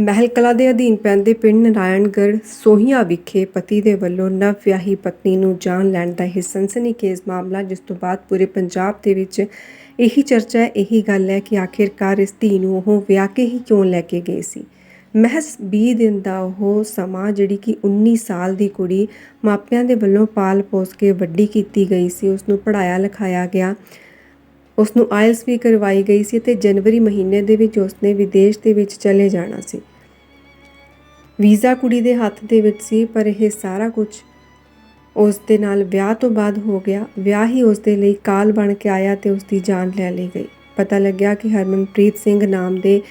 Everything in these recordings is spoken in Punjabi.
ਮਹਿਲ ਕਲਾ ਦੇ ਅਧੀਨ ਪੈਂਦੇ ਪਿੰਡ ਨਾਰਾਇਣਗੜ੍ਹ ਸੋਹੀਆਂ ਵਿਖੇ ਪਤੀ ਦੇ ਵੱਲੋਂ ਨਵ ਵਿਆਹੀ ਪਤਨੀ ਨੂੰ ਜਾਨ ਲੈਣ ਦਾ ਇਹ ਸਨਸਨੀਖੇਜ਼ ਮਾਮਲਾ, ਜਿਸ ਤੋਂ ਬਾਅਦ ਪੂਰੇ ਪੰਜਾਬ ਦੇ ਵਿੱਚ ਇਹੀ ਚਰਚਾ ਹੈ, ਇਹੀ ਗੱਲ ਹੈ ਕਿ ਆਖਿਰਕਾਰ ਇਸ ਧੀ ਨੂੰ ਉਹ ਵਿਆਹ ਕੇ ਹੀ ਕਿਉਂ ਲੈ ਕੇ ਗਏ ਸੀ। ਮਹਿਜ਼ 20 ਦਿਨ ਦਾ ਉਹ ਸਮਾਂ ਜਿਹੜੀ ਕਿ 19 ਸਾਲ ਦੀ ਕੁੜੀ ਮਾਪਿਆਂ ਦੇ ਵੱਲੋਂ ਪਾਲ ਪੋਸ ਕੇ ਵੱਡੀ ਕੀਤੀ ਗਈ ਸੀ ਉਸ ਨੂੰ ਪੜਾਇਆ ਲਿਖਾਇਆ ਗਿਆ। ਉਸ ਨੂੰ ਆਇਲਸ ਵੀ ਕਰਵਾਈ ਗਈ ਸੀ ਤੇ ਜਨਵਰੀ ਮਹੀਨੇ ਦੇ ਵਿੱਚ ਉਸ ਨੇ ਵਿਦੇਸ਼ ਦੇ ਵਿੱਚ ਚਲੇ ਜਾਣਾ ਸੀ। ਵੀਜ਼ਾ ਕੁੜੀ ਦੇ ਹੱਥ ਦੇ ਵਿੱਚ ਸੀ, ਪਰ ਇਹ ਸਾਰਾ ਕੁਝ ਉਸ ਦੇ ਨਾਲ ਵਿਆਹ ਤੋਂ ਬਾਅਦ ਹੋ ਗਿਆ। ਵਿਆਹ ਹੀ ਉਸ ਦੇ ਲਈ ਕਾਲ ਬਣ ਕੇ ਆਇਆ ਤੇ ਉਸ ਦੀ ਜਾਨ ਲੈ ਲਈ ਗਈ। ਪਤਾ ਲੱਗਿਆ ਕਿ ਹਰਮਨਪ੍ਰੀਤ ਸਿੰਘ ਨਾਮ ਦੇ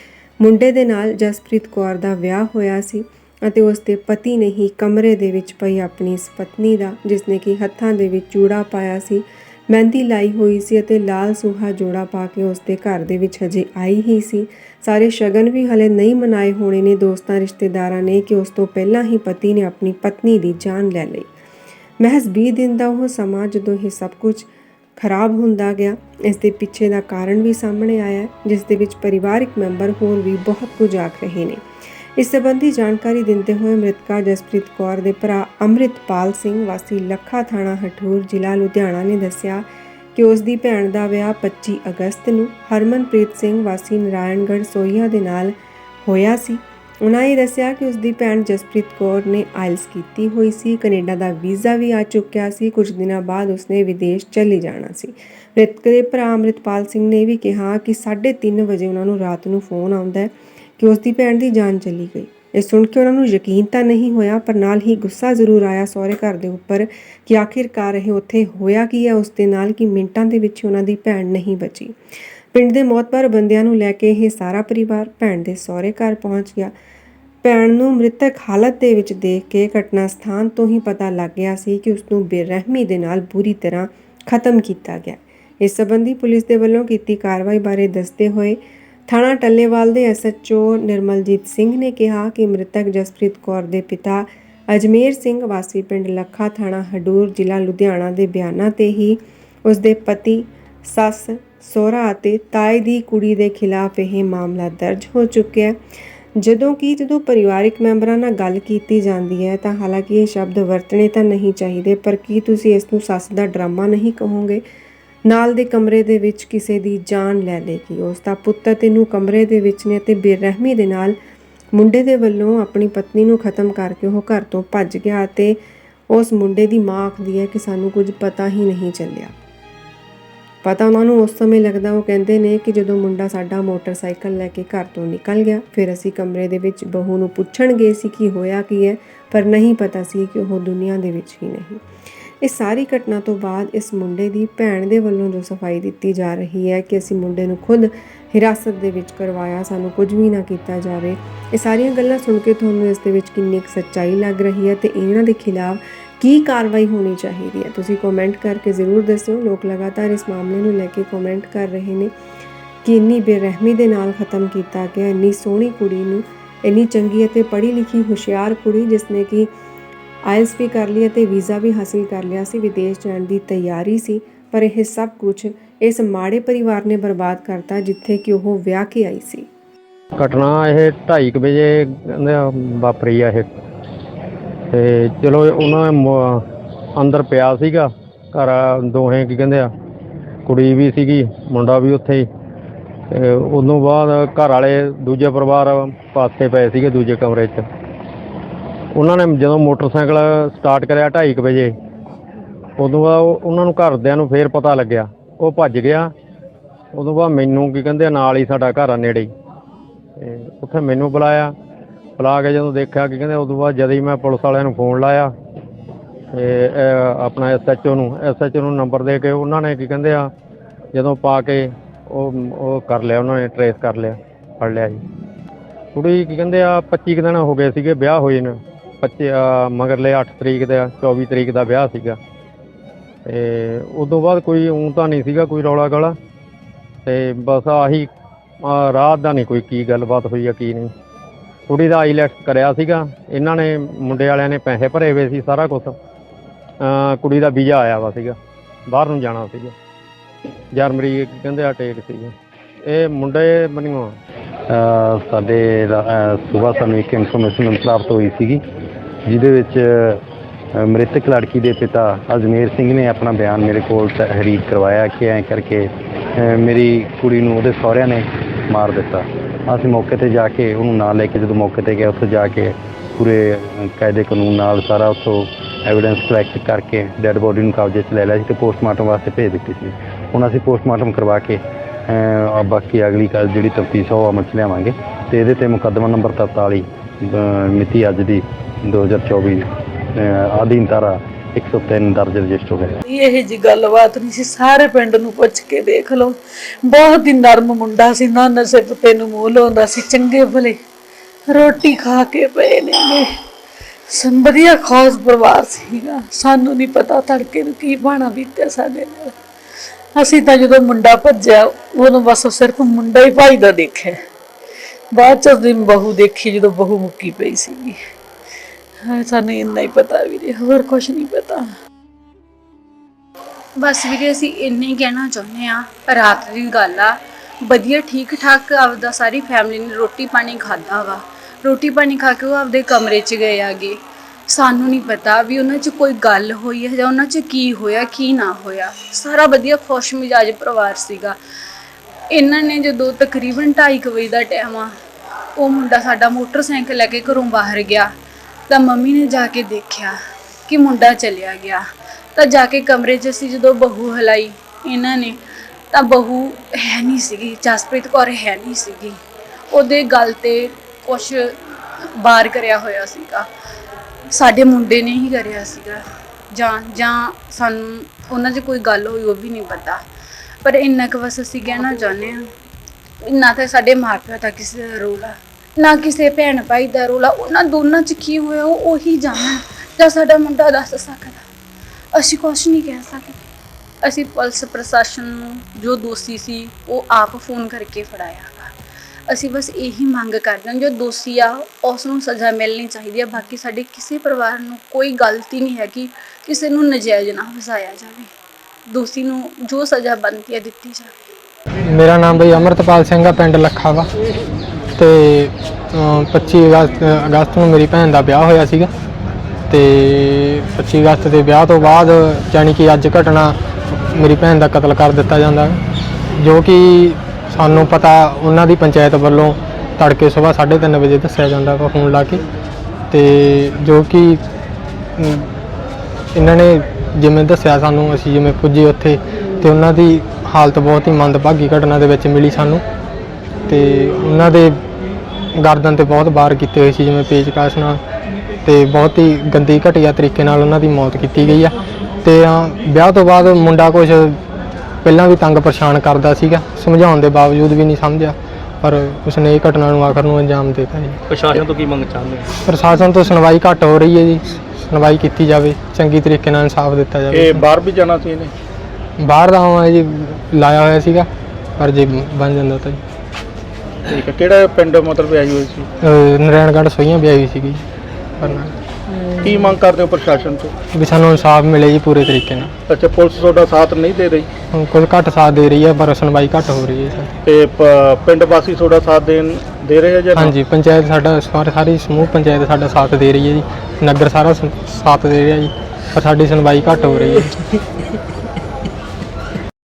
ਮੁੰਡੇ ਦੇ ਨਾਲ ਜਸਪ੍ਰੀਤ ਕੌਰ ਦਾ ਵਿਆਹ ਹੋਇਆ ਸੀ ਅਤੇ ਉਸ ਦੇ ਪਤੀ ਨੇ ਹੀ ਕਮਰੇ ਦੇ ਵਿੱਚ ਪਈ ਆਪਣੀ ਇਸ ਪਤਨੀ ਦਾ ਜਿਸ ਨੇ ਕਿ ਹੱਥਾਂ ਦੇ ਵਿੱਚ ਚੂੜਾ ਪਾਇਆ ਸੀ। ਮਹਿੰਦੀ ਲਾਈ ਹੋਈ ਸੀ ਅਤੇ ਲਾਲ ਸੂਹਾ ਜੋੜਾ ਪਾ ਕੇ ਉਸ ਦੇ ਘਰ ਦੇ ਵਿੱਚ ਹਜੇ ਆਈ ਹੀ ਸੀ। ਸਾਰੇ ਸ਼ਗਨ ਵੀ ਹਲੇ ਨਹੀਂ ਮਨਾਏ ਹੋਣੇ ਨੇ। ਦੋਸਤਾਂ, ਰਿਸ਼ਤੇਦਾਰਾਂ ਨੇ ਕਿ ਉਸ ਤੋਂ ਪਹਿਲਾਂ ਹੀ ਪਤੀ ਨੇ ਆਪਣੀ ਪਤਨੀ ਦੀ ਜਾਨ ਲੈ ਲਈ। ਮਹਿਜ਼ 20 ਦਿਨ ਦਾ ਉਹ ਸਮਾਂ ਜਦੋਂ ਇਹ ਸਭ ਕੁਝ ਖਰਾਬ ਹੁੰਦਾ ਗਿਆ ਇਸ ਦੇ ਪਿੱਛੇ ਦਾ ਕਾਰਨ ਵੀ ਸਾਹਮਣੇ ਆਇਆ ਜਿਸ ਦੇ ਵਿੱਚ ਪਰਿਵਾਰਿਕ ਮੈਂਬਰ ਹੋਰ ਵੀ ਬਹੁਤ ਕੁਝ ਆਖ ਰਹੇ ਨੇ। ਇਸ ਸੰਬੰਧੀ ਜਾਣਕਾਰੀ ਦਿੰਦੇ ਹੋਏ ਮ੍ਰਿਤਕਾ ਜਸਪ੍ਰੀਤ ਕੌਰ ਦੇ ਭਰਾ ਅੰਮ੍ਰਿਤਪਾਲ ਸਿੰਘ ਵਾਸੀ ਲੱਖਾ ਥਾਣਾ ਹਠੂਰ, ਜ਼ਿਲ੍ਹਾ ਲੁਧਿਆਣਾ ਨੇ ਦੱਸਿਆ ਕਿ ਉਸ ਦੀ ਭੈਣ ਦਾ ਵਿਆਹ 25 ਅਗਸਤ ਨੂੰ ਹਰਮਨਪ੍ਰੀਤ ਸਿੰਘ ਵਾਸੀ ਨਾਰਾਇਣਗੜ੍ਹ ਸੋਈਆ ਦੇ ਨਾਲ ਹੋਇਆ ਸੀ। ਉਹਨਾਂ ਇਹ ਦੱਸਿਆ ਕਿ ਉਸ ਦੀ ਭੈਣ ਜਸਪ੍ਰੀਤ ਕੌਰ ਨੇ ਆਇਲਸ ਕੀਤੀ ਹੋਈ ਸੀ। ਕੈਨੇਡਾ ਦਾ ਵੀਜ਼ਾ ਵੀ ਆ ਚੁੱਕਿਆ ਸੀ। ਕੁਝ ਦਿਨਾਂ ਬਾਅਦ ਉਸਨੇ ਵਿਦੇਸ਼ ਚਲੇ ਜਾਣਾ ਸੀ। ਮ੍ਰਿਤਕ ਦੇ ਭਰਾ ਅੰਮ੍ਰਿਤਪਾਲ ਸਿੰਘ ਨੇ ਵੀ ਕਿਹਾ ਕਿ 3:30 ਵਜੇ ਉਹਨਾਂ ਨੂੰ ਰਾਤ ਨੂੰ ਫੋਨ ਆਉਂਦਾ ਹੈ। ਕਿ ਉਸ ਦੀ ਭੈਣ ਦੀ ਜਾਨ ਚਲੀ ਗਈ। ਇਹ ਸੁਣ ਕੇ ਉਹਨਾਂ ਨੂੰ ਯਕੀਨ ਤਾਂ ਨਹੀਂ ਹੋਇਆ, ਪਰ ਨਾਲ ਹੀ ਗੁੱਸਾ ਜ਼ਰੂਰ ਆਇਆ ਸਹੁਰੇ ਘਰ ਦੇ ਉੱਪਰ ਕਿ ਆਖਿਰਕਾਰ ਇਹ ਉੱਥੇ ਹੋਇਆ ਕੀ ਹੈ, ਉਸ ਦੇ ਨਾਲ ਕਿ ਮਿੰਟਾਂ ਦੇ ਵਿੱਚ ਉਹਨਾਂ ਦੀ ਭੈਣ ਨਹੀਂ ਬਚੀ। ਪਿੰਡ ਦੇ ਮੌਤਬਰ ਬੰਦਿਆਂ ਨੂੰ ਲੈ ਕੇ ਇਹ ਸਾਰਾ ਪਰਿਵਾਰ ਭੈਣ ਦੇ ਸਹੁਰੇ ਘਰ ਪਹੁੰਚ ਗਿਆ। ਭੈਣ ਨੂੰ ਮ੍ਰਿਤਕ ਹਾਲਤ ਦੇ ਵਿੱਚ ਦੇਖ ਕੇ ਘਟਨਾ ਸਥਾਨ ਤੋਂ ਹੀ ਪਤਾ ਲੱਗ ਗਿਆ ਸੀ ਕਿ ਉਸ ਨੂੰ ਬੇਰਹਿਮੀ ਦੇ ਨਾਲ ਬੁਰੀ ਤਰ੍ਹਾਂ ਖਤਮ ਕੀਤਾ ਗਿਆ। ਇਸ ਸੰਬੰਧੀ ਪੁਲਿਸ ਦੇ ਵੱਲੋਂ ਕੀਤੀ ਕਾਰਵਾਈ ਬਾਰੇ ਦੱਸਦੇ ਹੋਏ ਥਾਣਾ ਟੱਲੇਵਾਲ ਦੇ ਐਸਐਚਓ ਨਿਰਮਲਜੀਤ ਸਿੰਘ ਨੇ ਕਿਹਾ ਕਿ ਮ੍ਰਿਤਕ ਜਸਪ੍ਰੀਤ ਕੌਰ ਦੇ ਪਿਤਾ ਅਜਮੇਰ ਸਿੰਘ ਵਾਸੀ ਪਿੰਡ ਲੱਖਾ ਥਾਣਾ ਹਡੂਰ, ਜ਼ਿਲ੍ਹਾ ਲੁਧਿਆਣਾ ਦੇ ਬਿਆਨਾਂ ਤੇ ਹੀ ਉਸ ਦੇ ਪਤੀ, ਸੱਸ, ਸਹੁਰਾ ਅਤੇ ਤਾਏ ਦੀ ਕੁੜੀ ਦੇ ਖਿਲਾਫ ਇਹ ਮਾਮਲਾ ਦਰਜ ਹੋ ਚੁੱਕਿਆ ਹੈ। ਜਦੋਂ ਕਿ ਜਦੋਂ ਪਰਿਵਾਰਕ ਮੈਂਬਰਾਂ ਨਾਲ ਗੱਲ ਕੀਤੀ ਜਾਂਦੀ ਹੈ ਤਾਂ ਹਾਲਾਂਕਿ ਇਹ ਸ਼ਬਦ ਵਰਤਣੇ ਤਾਂ ਨਹੀਂ ਚਾਹੀਦੇ, ਪਰ ਕੀ ਤੁਸੀਂ ਇਸ ਨੂੰ ਸੱਸ ਦਾ ਡਰਾਮਾ ਨਹੀਂ ਕਹੋਗੇ? ਨਾਲ ਦੇ ਕਮਰੇ ਦੇ ਵਿੱਚ ਕਿਸੇ ਦੀ ਜਾਨ ਲੈ ਲੇਗੀ ਉਸ ਦਾ ਪੁੱਤਰ ਤੈਨੂੰ ਕਮਰੇ ਦੇ ਵਿੱਚ ਨੇ ਅਤੇ ਬੇਰਹਿਮੀ ਦੇ ਨਾਲ ਮੁੰਡੇ ਦੇ ਵੱਲੋਂ ਆਪਣੀ ਪਤਨੀ ਨੂੰ ਖਤਮ ਕਰਕੇ ਉਹ ਘਰ ਤੋਂ ਭੱਜ ਗਿਆ ਤੇ ਉਸ ਮੁੰਡੇ ਦੀ ਮਾਂ ਆਖਦੀ ਹੈ ਕਿ ਸਾਨੂੰ ਕੁਝ ਪਤਾ ਹੀ ਨਹੀਂ ਚੱਲਿਆ। ਪਤਾ ਉਹਨਾਂ ਨੂੰ ਉਸ ਸਮੇਂ ਲੱਗਦਾ, ਉਹ ਕਹਿੰਦੇ ਨੇ ਕਿ ਜਦੋਂ ਮੁੰਡਾ ਸਾਡਾ ਮੋਟਰਸਾਈਕਲ ਲੈ ਕੇ ਘਰ ਤੋਂ ਨਿਕਲ ਗਿਆ, ਫਿਰ ਅਸੀਂ ਕਮਰੇ ਦੇ ਵਿੱਚ ਬਹੂ ਨੂੰ ਪੁੱਛਣ ਗਏ ਸੀ ਕਿ ਹੋਇਆ ਕੀ ਹੈ, ਪਰ ਨਹੀਂ ਪਤਾ ਸੀ ਕਿ ਉਹ ਦੁਨੀਆ ਦੇ ਵਿੱਚ ਹੀ ਨਹੀਂ। ਇਸ ਸਾਰੀ ਘਟਨਾ ਤੋਂ ਬਾਅਦ ਇਸ ਮੁੰਡੇ ਦੀ ਭੈਣ ਦੇ ਵੱਲੋਂ ਜੋ ਸਫ਼ਾਈ ਦਿੱਤੀ ਜਾ ਰਹੀ ਹੈ ਕਿ ਅਸੀਂ ਮੁੰਡੇ ਨੂੰ ਖੁਦ ਹਿਰਾਸਤ ਦੇ ਵਿੱਚ ਕਰਵਾਇਆ, ਸਾਨੂੰ ਕੁਝ ਵੀ ਨਾ ਕੀਤਾ ਜਾਵੇ। ਇਹ ਸਾਰੀਆਂ ਗੱਲਾਂ ਸੁਣ ਕੇ ਤੁਹਾਨੂੰ ਇਸ ਦੇ ਵਿੱਚ ਕਿੰਨੀ ਕੁ ਸੱਚਾਈ ਲੱਗ ਰਹੀ ਹੈ ਤੇ ਇਹਨਾਂ ਦੇ ਖਿਲਾਫ ਕੀ ਕਾਰਵਾਈ ਹੋਣੀ ਚਾਹੀਦੀ ਹੈ? ਤੁਸੀਂ ਕਮੈਂਟ ਕਰਕੇ ਜ਼ਰੂਰ ਦੱਸਿਓ। ਲੋਕ ਲਗਾਤਾਰ ਇਸ ਮਾਮਲੇ ਨੂੰ ਲੈ ਕੇ ਕਮੈਂਟ ਕਰ ਰਹੇ ਨੇ ਕਿ ਇੰਨੀ ਬੇਰਹਿਮੀ ਦੇ ਨਾਲ ਖਤਮ ਕੀਤਾ ਗਿਆ, ਇੰਨੀ ਸੋਹਣੀ ਕੁੜੀ ਨੂੰ, ਇੰਨੀ ਚੰਗੀ ਅਤੇ ਪੜ੍ਹੀ ਲਿਖੀ ਹੁਸ਼ਿਆਰ ਕੁੜੀ ਜਿਸ ਨੇ ਕਿ ਆਇਲਸ ਵੀ ਕਰ ਲਈ ਅਤੇ ਵੀਜ਼ਾ ਵੀ ਹਾਸਿਲ ਕਰ ਲਿਆ ਸੀ, ਵਿਦੇਸ਼ ਜਾਣ ਦੀ ਤਿਆਰੀ ਸੀ, ਪਰ ਇਹ ਸਭ ਕੁਝ ਇਸ ਮਾੜੇ ਪਰਿਵਾਰ ਨੇ ਬਰਬਾਦ ਕਰਤਾ ਜਿੱਥੇ ਕਿ ਉਹ ਵਿਆਹ ਕੇ ਆਈ ਸੀ। ਘਟਨਾ ਇਹ 2:30 ਵਜੇ ਕਹਿੰਦੇ ਵਾਪਰੀ ਆ ਇਹ। ਤੇ ਚਲੋ ਉਹਨਾਂ ਅੰਦਰ ਪਿਆ ਸੀਗਾ, ਘਰ ਦੋਹੇ ਕੀ ਕਹਿੰਦੇ ਆ, ਕੁੜੀ ਵੀ ਸੀਗੀ, ਮੁੰਡਾ ਵੀ ਉੱਥੇ ਹੀ। ਤੇ ਉਦੋਂ ਬਾਅਦ ਘਰ ਵਾਲੇ ਦੂਜੇ ਪਰਿਵਾਰ ਪਾਸੇ ਪਏ ਸੀਗੇ, ਦੂਜੇ ਕਮਰੇ 'ਚ। ਉਹਨਾਂ ਨੇ ਜਦੋਂ ਮੋਟਰਸਾਈਕਲ ਸਟਾਰਟ ਕਰਿਆ 2:30 ਵਜੇ ਉਦੋਂ ਬਾਅਦ ਉਹ- ਉਹਨਾਂ ਨੂੰ ਘਰਦਿਆਂ ਨੂੰ ਫੇਰ ਪਤਾ ਲੱਗਿਆ। ਉਹ ਭੱਜ ਗਿਆ। ਉਦੋਂ ਬਾਅਦ ਮੈਨੂੰ ਕੀ ਕਹਿੰਦੇ ਆ, ਨਾਲ ਹੀ ਸਾਡਾ ਘਰ ਆ ਨੇੜੇ। ਹੀ ਤੇ ਉੱਥੇ ਮੈਨੂੰ ਬੁਲਾਇਆ। ਬੁਲਾ ਕੇ ਜਦੋਂ ਦੇਖਿਆ ਕਿ ਕਹਿੰਦੇ ਉਦੋਂ ਬਾਅਦ ਜਦ ਹੀ ਮੈਂ ਪੁਲਿਸ ਵਾਲਿਆਂ ਨੂੰ ਫੋਨ ਲਾਇਆ ਤੇ ਇਹ ਆਪਣਾ ਐਸਐਚਓ ਨੂੰ ਐਸਐਚਓ ਨੂੰ ਨੰਬਰ ਦੇ ਕੇ ਉਹਨਾਂ ਨੇ ਕੀ ਕਹਿੰਦੇ ਆ ਜਦੋਂ ਪਾ ਕੇ ਉਹ ਉਹ ਕਰ ਲਿਆ ਉਹਨਾਂ ਨੇ ਟਰੇਸ ਕਰ ਲਿਆ ਫੜ ਲਿਆ ਜੀ। ਕੁੜੀ ਕੀ ਕਹਿੰਦੇ ਆ 25 ਕੁ ਦਿਨ ਹੋ ਗਏ ਸੀਗੇ ਵਿਆਹ ਹੋਏ ਨੇ। 25 ਅਹ, ਮਗਰਲੇ 8 ਤਰੀਕ ਦਾ 24 ਤਰੀਕ ਦਾ ਵਿਆਹ ਸੀਗਾ। ਤੇ ਉਦੋਂ ਬਾਅਦ ਕੋਈ ਊਂ ਤਾਂ ਨਹੀਂ ਸੀਗਾ ਕੋਈ ਰੌਲਾ ਗਾਲਾ। ਤੇ ਬਸ ਆਹੀ ਆਹ ਰਾਤ ਦਾ ਨਹੀਂ ਕੋਈ ਕੀ ਗੱਲਬਾਤ ਹੋਈ ਆ, ਕੀ ਨਹੀਂ। ਕੁੜੀ ਦਾ ਆਈਲੈਟਸ ਕਰਿਆ ਸੀਗਾ। ਇਹਨਾਂ ਨੇ, ਮੁੰਡੇ ਵਾਲਿਆਂ ਨੇ ਪੈਸੇ ਭਰੇ ਹੋਏ ਸੀ, ਸਾਰਾ ਕੁਝ ਕੁੜੀ ਦਾ ਵੀਜ਼ਾ ਆਇਆ ਵਾ ਸੀਗਾ। ਬਾਹਰ ਨੂੰ ਜਾਣਾ ਸੀਗਾ। ਜਰਮਨੀ ਕਹਿੰਦੇ ਆ, ਟੇਕ ਸੀਗਾ। ਇਹ ਮੁੰਡੇ ਬਣਿਓ ਸਾਡੇ ਸੁਬਾਹ ਸਾਨੂੰ ਇੱਕ ਇਨਫੋਰਮੇਸ਼ਨ ਪ੍ਰਾਪਤ ਹੋਈ ਸੀਗੀ। ਜਿਹਦੇ ਵਿੱਚ ਮ੍ਰਿਤਕ ਲੜਕੀ ਦੇ ਪਿਤਾ ਅਜਮੇਰ ਸਿੰਘ ਨੇ ਆਪਣਾ ਬਿਆਨ ਮੇਰੇ ਕੋਲ ਤਹਿਰੀਰ ਕਰਵਾਇਆ ਕਿ ਐਂ ਕਰਕੇ ਮੇਰੀ ਕੁੜੀ ਨੂੰ ਉਹਦੇ ਸਹੁਰਿਆਂ ਨੇ ਮਾਰ ਦਿੱਤਾ। ਅਸੀਂ ਮੌਕੇ ਤੇ ਜਾ ਕੇ ਉਹਨੂੰ ਨਾਲ ਲੈ ਕੇ, ਜਦੋਂ ਮੌਕੇ ਤੇ ਗਏ, ਉੱਥੇ ਜਾ ਕੇ ਪੂਰੇ ਕਾਇਦੇ ਕਾਨੂੰਨ ਨਾਲ ਸਾਰਾ ਉੱਥੋਂ ਐਵੀਡੈਂਸ ਕਲੈਕਟ ਕਰਕੇ ਡੈੱਡ ਬੋਡੀ ਨੂੰ ਕਬਜ਼ੇ 'ਚ ਲੈ ਲਿਆ ਸੀ ਤੇ ਪੋਸਟਮਾਰਟਮ ਵਾਸਤੇ ਭੇਜ ਦਿੱਤੀ ਸੀ। ਹੁਣ ਅਸੀਂ ਪੋਸਟਮਾਰਟਮ ਕਰਵਾ ਕੇ ਆ ਬਾਕੀ ਅਗਲੀ ਕੱਲ ਜਿਹੜੀ ਤਫਤੀਸ਼ ਆ, ਉਹ ਅਮਲ 'ਚ ਲਿਆਵਾਂਗੇ। ਤੇ ਇਹਦੇ ਤੇ ਮੁਕੱਦਮਾ ਨੰਬਰ 43 ਮਿਤੀ ਅੱਜ ਦੀ 2024 ਅ, ਧਾਰਾ 103 ਦਰਜ ਰਜਿਸਟਰ ਹੋਇਆ ਇਹ ਜੀ ਗੱਲਬਾਤ ਨਹੀਂ ਸੀ। ਸਾਰੇ ਪਿੰਡ ਨੂੰ ਪੁੱਛ ਕੇ ਦੇਖ ਲਓ। ਬਹੁਤ ਹੀ ਨਰਮ ਮੁੰਡਾ ਸੀ। ਨਾ ਨਸ਼ੇ ਪੱਤੇ ਨੂੰ ਮੂੰਹ ਲਾਉਂਦਾ ਸੀ ਚੰਗੇ ਭਲੇ। ਰੋਟੀ ਖਾ ਕੇ ਪਏ ਨੇਗੇ। ਸੰ ਵਧੀਆ ਖਾਸ ਪਰਿਵਾਰ ਸੀਗਾ। ਸਾਨੂੰ ਨਹੀਂ ਪਤਾ ਤੜਕੇ ਨੂੰ ਕੀ ਬਾਣਾ ਬੀਤਿਆ ਸਾਡੇ ਨਾਲ। ਅਸੀਂ ਤਾਂ ਜਦੋਂ ਮੁੰਡਾ ਭੱਜਿਆ ਉਦੋਂ ਬਸ ਸਿਰਫ ਮੁੰਡਾ ਹੀ ਭਾਈ ਦਾ ਦੇਖਿਆ। ਬਾਅਦ ਚ ਦਿਨ ਬਹੂ ਦੇਖੀ ਜਦੋਂ ਬਹੂ ਮੁੱਕੀ ਪਈ ਸੀਗੀ। ਹਾਂ, ਸਾਨੂੰ ਇੰਨਾ ਹੀ ਪਤਾ ਵੀਰੇ, ਹੋਰ ਕੁਝ ਨਹੀਂ ਪਤਾ। ਬਸ ਵੀਰੇ, ਅਸੀਂ ਇੰਨੇ ਹੀ ਕਹਿਣਾ ਚਾਹੁੰਦੇ ਆ ਰਾਤ ਦੀ ਗੱਲ ਆ। ਵਧੀਆ ਠੀਕ ਠਾਕ ਆਪਦਾ ਸਾਰੀ ਫੈਮਿਲੀ ਨੇ ਰੋਟੀ ਪਾਣੀ ਖਾਦਾ ਵਾ। ਰੋਟੀ ਪਾਣੀ ਖਾ ਕੇ ਉਹ ਆਪਦੇ ਕਮਰੇ 'ਚ ਗਏ ਆਗੇ ਸਾਨੂੰ ਨਹੀਂ ਪਤਾ ਵੀ ਉਹਨਾਂ 'ਚ ਕੋਈ ਗੱਲ ਹੋਈ ਹੈ ਜਾਂ ਉਹਨਾਂ 'ਚ ਕੀ ਹੋਇਆ, ਕੀ ਨਾ ਹੋਇਆ। ਸਾਰਾ ਵਧੀਆ ਖੁਸ਼ ਮਿਜਾਜ ਪਰਿਵਾਰ ਸੀਗਾ। ਇਹਨਾਂ ਨੇ ਜਦੋਂ ਤਕਰੀਬਨ 2:30 ਵਜੇ ਦਾ ਟਾਈਮ ਆ, ਉਹ ਮੁੰਡਾ ਸਾਡਾ ਮੋਟਰਸਾਈਕਲ ਲੈ ਕੇ ਘਰੋਂ ਬਾਹਰ ਗਿਆ। ਤਾਂ ਮੰਮੀ ਨੇ ਜਾ ਕੇ ਦੇਖਿਆ ਕਿ ਮੁੰਡਾ ਚਲਿਆ ਗਿਆ। ਤਾਂ ਜਾ ਕੇ ਕਮਰੇ 'ਚ ਅਸੀਂ ਜਦੋਂ ਬਹੂ ਹਲਾਈ ਇਹਨਾਂ ਨੇ, ਤਾਂ ਬਹੂ ਹੈ ਨਹੀਂ ਸੀਗੀ, ਜਸਪ੍ਰੀਤ ਕੌਰ ਹੈ ਨਹੀਂ ਸੀਗੀ। ਉਹਦੇ ਗੱਲ ਤੇ ਕੁਛ ਬਾਰ ਕਰਿਆ ਹੋਇਆ ਸੀਗਾ। ਸਾਡੇ ਮੁੰਡੇ ਨੇ ਹੀ ਕਰਿਆ ਸੀਗਾ। ਜਾਂ ਜਾਂ ਸਾਨੂੰ ਉਹਨਾਂ 'ਚ ਕੋਈ ਗੱਲ ਹੋਈ ਉਹ ਵੀ ਨਹੀਂ ਪਤਾ। ਪਰ ਇੰਨਾ ਕੁ ਬਸ ਅਸੀਂ ਕਹਿਣਾ ਚਾਹੁੰਦੇ ਹਾਂ ਨਾ ਤਾਂ ਸਾਡੇ ਮਾਪਿਆਂ ਦਾ ਕਿਸੇ ਦਾ ਰੋਲ ਆ ਨਾ ਕਿਸੇ ਭੈਣ ਭਾਈ ਦਾ ਰੋਲ, ਉਹਨਾਂ ਦੋਨਾਂ 'ਚ ਕੀ ਹੋਇਆ, ਉਹ ਉਹੀ ਜਾਣਨ ਜਾਂ ਸਾਡਾ ਮੁੰਡਾ ਦੱਸ ਸਕਦਾ। ਅਸੀਂ ਕੁਛ ਨਹੀਂ ਕਹਿ ਸਕਦੇ। ਅਸੀਂ ਪੁਲਿਸ ਪ੍ਰਸ਼ਾਸਨ ਨੂੰ ਜੋ ਦੋਸ਼ੀ ਸੀ, ਉਹ ਆਪ ਫੋਨ ਕਰਕੇ ਫੜਾਇਆ। ਗਾ। ਅਸੀਂ ਬਸ ਇਹੀ ਮੰਗ ਕਰਦੇ ਹਾਂ, ਜੋ ਦੋਸ਼ੀ ਆ, ਉਸ ਨੂੰ ਸਜ਼ਾ ਮਿਲਣੀ ਚਾਹੀਦੀ ਹੈ ਬਾਕੀ ਸਾਡੇ ਕਿਸੇ ਪਰਿਵਾਰ ਨੂੰ ਕੋਈ ਗਲਤੀ ਨਹੀਂ ਹੈ ਕਿ ਕਿਸੇ ਨੂੰ ਨਜਾਇਜ਼ ਨਾ ਫਸਾਇਆ ਜਾਵੇ। ਦੋਸ਼ੀ ਨੂੰ ਜੋ ਸਜ਼ਾ ਬਣਦੀ ਹੈ ਦਿੱਤੀ ਜਾਵੇ। ਮੇਰਾ ਨਾਮ ਬਈ ਅਮਰਤਪਾਲ ਸਿੰਘ ਆ, ਪਿੰਡ ਲੱਖਾ ਵਾ ਤੇ ਅਮ 25 ਅਗਸਤ ਅਗਸਤ ਨੂੰ ਮੇਰੀ ਭੈਣ ਦਾ ਵਿਆਹ ਹੋਇਆ ਸੀਗਾ ਤੇ 25 ਅਗਸਤ ਦੇ ਵਿਆਹ ਤੋਂ ਬਾਅਦ ਜਾਣੀ ਕਿ ਅੱਜ ਘਟਨਾ ਮੇਰੀ ਭੈਣ ਦਾ ਕਤਲ ਕਰ ਦਿੱਤਾ ਜਾਂਦਾ ਜੋ ਕਿ ਸਾਨੂੰ ਪਤਾ ਉਹਨਾਂ ਦੀ ਪੰਚਾਇਤ ਵੱਲੋਂ ਤੜਕੇ ਸਵੇਰ 3:30 ਵਜੇ ਦੱਸਿਆ ਜਾਂਦਾ ਵਾ ਫੋਨ ਲਾ ਕੇ ਤੇ ਜੋ ਕਿ ਇਹਨਾਂ ਨੇ ਜਿਵੇਂ ਦੱਸਿਆ ਸਾਨੂੰ, ਅਸੀਂ ਜਿਵੇਂ ਪੁੱਜੇ ਉੱਥੇ ਤੇ ਉਹਨਾਂ ਦੀ ਹਾਲਤ ਬਹੁਤ ਹੀ ਮੰਦਭਾਗੀ ਘਟਨਾ ਦੇ ਵਿੱਚ ਮਿਲੀ ਸਾਨੂੰ। ਤੇ ਉਹਨਾਂ ਦੇ ਗਰਦਨ ਤੇ ਬਹੁਤ ਵਾਰ ਕੀਤੇ ਹੋਏ ਸੀ ਜਿਵੇਂ ਪੇਚਕਸ ਨਾਲ ਤੇ ਬਹੁਤ ਹੀ ਗੰਦੀ ਘਟੀਆ ਤਰੀਕੇ ਨਾਲ ਉਹਨਾਂ ਦੀ ਮੌਤ ਕੀਤੀ ਗਈ ਆ। ਤੇ ਵਿਆਹ ਤੋਂ ਬਾਅਦ ਮੁੰਡਾ ਕੁਝ ਪਹਿਲਾਂ ਵੀ ਤੰਗ ਪਰੇਸ਼ਾਨ ਕਰਦਾ ਸੀਗਾ ਸਮਝਾਉਣ ਦੇ ਬਾਵਜੂਦ ਵੀ ਨਹੀਂ ਸਮਝਿਆ ਪਰ ਉਸਨੇ ਇਹ ਘਟਨਾ ਨੂੰ ਆਖਰ ਨੂੰ ਅੰਜਾਮ ਦਿੱਤਾ ਜੀ। ਪ੍ਰਸ਼ਾਸਨ ਤੋਂ ਕੀ ਮੰਗ ਚਾਹੁੰਦੇ ਹੋ? ਪ੍ਰਸ਼ਾਸਨ ਤੋਂ ਸੁਣਵਾਈ ਘੱਟ ਹੋ ਰਹੀ ਹੈ ਜੀ ਸੁਣਵਾਈ ਕੀਤੀ ਜਾਵੇ ਚੰਗੀ ਤਰੀਕੇ ਨਾਲ ਇਨਸਾਫ ਦਿੱਤਾ ਜਾਵੇ। ਇਹ ਬਾਹਰ ਵੀ ਜਾਣਾ ਸੀ ਇਹਨੇ? ਬਾਹਰ ਦਾ ਆਵਾਂ ਜੀ ਲਾਇਆ ਹੋਇਆ ਸੀਗਾ ਪਰ ਜੇ ਬਣ ਜਾਂਦਾ ਤਾਂ ਜੀ। ਠੀਕ ਹੈ ਕਿਹੜਾ ਪਿੰਡ ਮਤਲਬ ਆਈ ਹੋਈ ਸੀ? ਅਹ ਨਾਰਾਇਣਗੜ੍ਹ ਸੋਈਆਂ ਵੀ ਆਈ ਸੀਗੀ ਕੀ ਮੰਗ ਕਰਦੇ ਹੋ ਪ੍ਰਸ਼ਾਸਨ ਤੋਂ? ਵੀ ਸਾਨੂੰ ਇਨਸਾਫ ਮਿਲੇ ਜੀ ਪੂਰੇ ਤਰੀਕੇ ਨਾਲ। ਅੱਛਾ ਪੁਲਿਸ ਤੁਹਾਡਾ ਸਾਥ ਨਹੀਂ ਦੇ ਰਹੀ? ਹੁਣ ਕੁਝ ਘੱਟ ਸਾਥ ਦੇ ਰਹੀ ਹੈ ਪਰ ਸੁਣਵਾਈ ਘੱਟ ਹੋ ਰਹੀ ਹੈ ਸਰ। ਤੇ ਪ- ਪਿੰਡ ਵਾਸੀ ਤੁਹਾਡਾ ਸਾਥ ਦੇਣ ਦੇ ਰਹੇ ਆ ਜਾਂ ਨਹੀਂ? ਹਾਂਜੀ ਪੰਚਾਇਤ ਸਾਡਾ ਸਾਰੀ ਸਾਰੀ ਸਮੂਹ ਪੰਚਾਇਤ ਸਾਡਾ ਸਾਥ ਦੇ ਰਹੀ ਹੈ ਜੀ। ਨਗਰ ਸਾਰਾ ਸ- ਸਾਥ ਦੇ ਰਿਹਾ ਜੀ ਪਰ ਸਾਡੀ ਸੁਣਵਾਈ ਘੱਟ ਹੋ ਰਹੀ ਹੈ।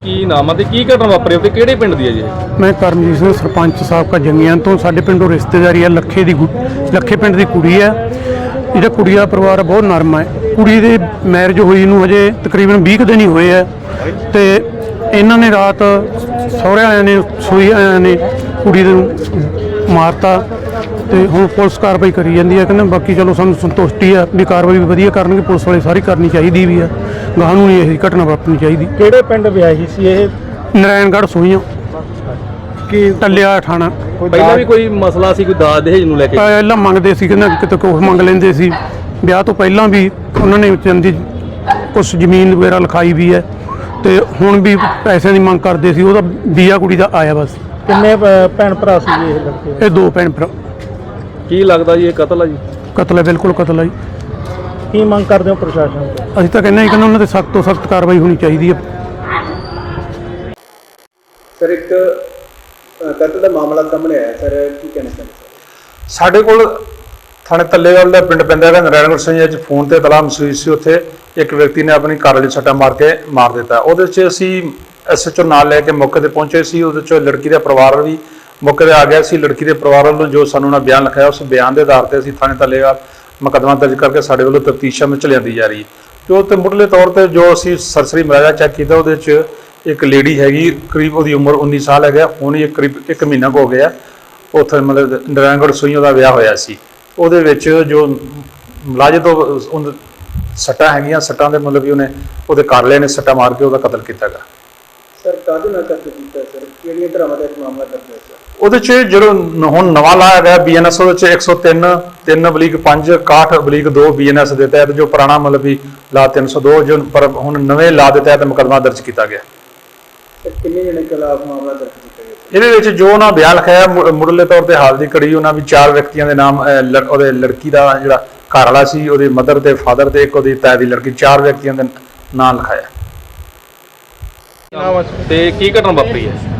ਕੀ ਨਾਮ ਆ ਤੇ ਕੀ ਘਟਨਾ ਵਾਪਰੀ ਤੇ ਕਿਹੜੇ ਪਿੰਡ ਦੀ ਹੈ ਜੀ ਇਹ? ਮੈਂ ਕਰਮਜੀਤ ਸਿੰਘ, ਸਰਪੰਚ ਸਾਬਕਾ ਜੰਗੀਆਂ ਤੋਂ। ਸਾਡੇ ਪਿੰਡੋਂ ਰਿਸ਼ਤੇਦਾਰੀ ਹੈ ਲੱਖੇ ਦੀ ਗੁ- ਲੱਖੇ ਪਿੰਡ ਦੀ ਕੁੜੀ ਹੈ ਇਹਦਾ ਕੁੜੀ ਦਾ ਪਰਿਵਾਰ ਬਹੁਤ ਨਰਮ ਹੈ ਕੁੜੀ ਦੇ ਮੈਰਿਜ ਹੋਈ ਨੂੰ ਹਜੇ ਤਕਰੀਬਨ 20 ਕੁ ਦਿਨ ਹੀ ਹੋਏ ਹੈ ਤੇ ਇਹਨਾਂ ਨੇ ਰਾਤ ਸਹੁਰੇ ਆਇਆਂ ਨੇ, ਸੋਈ ਆਇਆਂ ਨੇ ਕੁੜੀ ਨੂੰ ਮਾਰਤਾ। ਤੇ ਹੁਣ ਪੁਲਿਸ ਕਾਰਵਾਈ ਕਰੀ ਜਾਂਦੀ ਹੈ ਕਹਿੰਦੇ ਬਾਕੀ ਚਲੋ ਸਾਨੂੰ ਸੰਤੁਸ਼ਟੀ ਆ ਵੀ ਕਾਰਵਾਈ ਵੀ ਵਧੀਆ ਕਰਨਗੇ ਪੁਲਿਸ ਵਾਲੇ ਸਾਰੀ ਕਰਨੀ ਚਾਹੀਦੀ ਵੀ ਆ। ਗਾਹ ਨੂੰ ਨਹੀਂ ਇਹ ਘਟਨਾ ਵਾਪਰਨੀ ਚਾਹੀਦੀ। ਕਿਹੜੇ ਪਿੰਡ ਵਿਆਹੀ ਸੀ ਇਹ? ਨਾਰਾਇਣਗੜ੍ਹ ਸੋਈਆਂ ਕੀ ਟੱਲਿਆ ਠਾਣਾ ਪਹਿਲਾਂ ਵੀ ਕੋਈ ਮਸਲਾ ਸੀ ਕੋਈ ਦਾਜ ਦਹੇਜ ਨੂੰ ਲੈ ਕੇ? ਪਹਿਲਾਂ ਮੰਗਦੇ ਸੀ ਕਹਿੰਦਾ ਕਿਤੇ ਕੁਛ ਮੰਗ ਲੈਂਦੇ ਸੀ। ਵਿਆਹ ਤੋਂ ਪਹਿਲਾਂ ਵੀ ਉਹਨਾਂ ਨੇ ਚੰਦੀ ਕੁਝ ਜ਼ਮੀਨ ਵਗੈਰਾ ਲਿਖਾਈ ਵੀ ਹੈ। ਤੇ ਹੁਣ ਵੀ ਪੈਸਿਆਂ ਦੀ ਮੰਗ ਕਰਦੇ ਸੀ ਉਹਦਾ ਬੀਆ ਕੁੜੀ ਦਾ ਆਇਆ ਬਸ। ਕਿੰਨੇ ਭੈਣ ਭਰਾ ਸੀ ਇਹ ਲੜਕੇ? ਇਹ ਦੋ ਭੈਣ ਭਰਾ। ਕੀ ਲੱਗਦਾ ਜੀ ਇਹ ਕਤਲ ਆ ਜੀ? ਕਤਲ ਹੈ ਬਿਲਕੁਲ ਕਤਲ ਹੈ ਜੀ। ਕੀ ਮੰਗ ਕਰਦੇ ਹੋ ਪ੍ਰਸ਼ਾਸਨ ਤੋਂ? ਅਸੀਂ ਤਾਂ ਕਹਿੰਦੇ ਹਾਂ ਕਿ ਉਹਨਾਂ ਤੇ ਸਖਤ ਤੋਂ ਸਖਤ ਕਾਰਵਾਈ ਹੋਣੀ ਚਾਹੀਦੀ ਹੈ। ਸਰ ਇੱਕ ਕਤਲ ਦਾ ਮਾਮਲਾ ਸਾਹਮਣੇ ਆਇਆ ਸਰ ਕੀ ਕਹਿਣਾ ਚਾਹੁੰਦੇ ਸਾਡੇ ਕੋਲ ਥਾਣੇ ਤੱਲੇਵਾਲ ਦਾ ਪਿੰਡ ਪੈਂਦਾ ਹੈਗਾ ਨਰਾਇਣਗੜ੍ਹ ਸਿੰਘ ਅੱਜ ਫੋਨ ਤੇ ਤਲਾ ਮਸੂਈ ਸੀ ਉੱਥੇ। ਇੱਕ ਵਿਅਕਤੀ ਨੇ ਆਪਣੀ ਕਾਰ ਵਾਲੀ ਸੱਟਾ ਮਾਰ ਕੇ ਮਾਰ ਦਿੱਤਾ। ਉਹਦੇ 'ਚ ਅਸੀਂ ਐਸਐਚਓ ਨਾਲ ਲੈ ਕੇ ਮੌਕੇ ਤੇ ਪਹੁੰਚੇ ਸੀ ਉਹਦੇ 'ਚ ਲੜਕੀ ਦਾ ਪਰਿਵਾਰ ਵੀ ਮੌਕੇ ਤੇ ਆ ਗਿਆ ਸੀ ਲੜਕੀ ਦੇ ਪਰਿਵਾਰ ਵੱਲੋਂ ਜੋ ਸਾਨੂੰ ਉਹਨਾਂ ਬਿਆਨ ਲਿਖਾਇਆ, ਉਸ ਬਿਆਨ ਦੇ ਆਧਾਰ ਤੇ ਅਸੀਂ ਥਾਣੇ ਤੱਲੇਵਾਲ ਮੁਕੱਦਮਾ ਦਰਜ ਕਰਕੇ ਸਾਡੇ ਵੱਲੋਂ ਤਫਤੀਸ਼ਾਂ ਵਿੱਚ ਲਿਆਂਦੀ ਜਾ ਰਹੀ ਹੈ। ਜੋ ਤੇ ਮੁੱਢਲੇ ਤੌਰ ਤੇ ਜੋ ਅਸੀਂ ਸਰਸਰੀ ਮਰਾਜਾ ਚੈੱਕ ਕੀਤਾ, ਉਹਦੇ 'ਚ ਇੱਕ ਲੇਡੀ ਹੈਗੀ, ਕਰੀਬ ਉਹਦੀ ਉਮਰ 19 ਸਾਲ ਹੈਗਾ, ਹੁਣ ਇਹ ਕਰੀਬ 1 ਮਹੀਨਾ ਕੁ ਹੋ ਗਿਆ, ਉੱਥੇ ਮਤਲਬ ਨਰਾਇਣਗੜ੍ਹ ਸੂਈ ਉਹਦਾ ਵਿਆਹ ਹੋਇਆ ਸੀ। ਉਹਦੇ ਵਿੱਚ ਜੋ ਮਲਾਜੇ ਤੋਂ ਉਹਨ ਸੱਟਾਂ ਹੈਗੀਆਂ, ਸੱਟਾਂ ਦੇ ਮਤਲਬ ਵੀ ਉਹਨੇ ਉਹਦੇ ਘਰਲੇ ਨੇ ਸੱਟਾਂ ਮਾਰ ਕੇ ਉਹਦਾ ਕਤਲ ਕੀਤਾ ਗਾ ਸਰ, ਕਾਹਦੇ ਨਾਲ ਕਰਕੇ ਕੀਤਾ ਸਰ? ਕਿਹੜੀਆਂ ਧਰਾਵਾਂ ਦਾ ਮਾਮਲਾ ਦਰਜ ਸਰ ਉਹਦੇ 'ਚ ਜਿਹੜਾ ਨ- ਹੁਣ ਨਵਾਂ ਲਾਇਆ ਗਿਆ ਬੀਐਨਐਸ ਉਹਦੇ 'ਚ 103 3 ਬਲੀਕ 5 61 ਬਲੀਕ 2 ਬੀਐਨਐਸ ਦੇ ਤਹਿਤ ਜੋ ਪੁਰਾਣਾ ਮਤਲਬ ਵੀ ਲਾ 302 ਜੋ ਪਰ ਹੁਣ ਨਵੇਂ ਲਾ ਦੇ ਤਹਿਤ ਮੁਕੱਦਮਾ ਦਰਜ ਕੀਤਾ ਗਿਆ। ਸਰ ਕਿੰਨੇ ਜਣੇ ਖਿਲਾਫ ਮਾਮਲਾ ਦਰਜ ਕੀਤਾ ਗਿਆ? ਇਹਦੇ ਵਿੱਚ ਜੋ ਉਹਨਾਂ ਬਿਆਨ ਲਿਖਾਇਆ ਮੁ- ਮੁੱਢਲੇ ਤੌਰ ਤੇ ਹਾਲ ਦੀ ਕੜੀ ਉਹਨਾਂ ਵੀ ਚਾਰ ਵਿਅਕਤੀਆਂ ਦੇ ਨਾਮ ਅਹ, ਲੜ- ਉਹਦੇ ਲੜਕੀ ਦਾ ਜਿਹੜਾ ਘਰ ਵਾਲਾ ਸੀ ਉਹਦੀ ਮਦਰ ਤੇ ਫਾਦਰ ਤੇ ਇੱਕ ਉਹਦੀ ਤਾਏ ਦੀ ਲੜਕੀ ਚਾਰ ਵਿਅਕਤੀਆਂ ਦੇ ਨਾਂ ਲਿਖਾਇਆ। ਤੇ ਕੀ ਘਟਨਾ ਵਾਪਰੀ ਹੈ?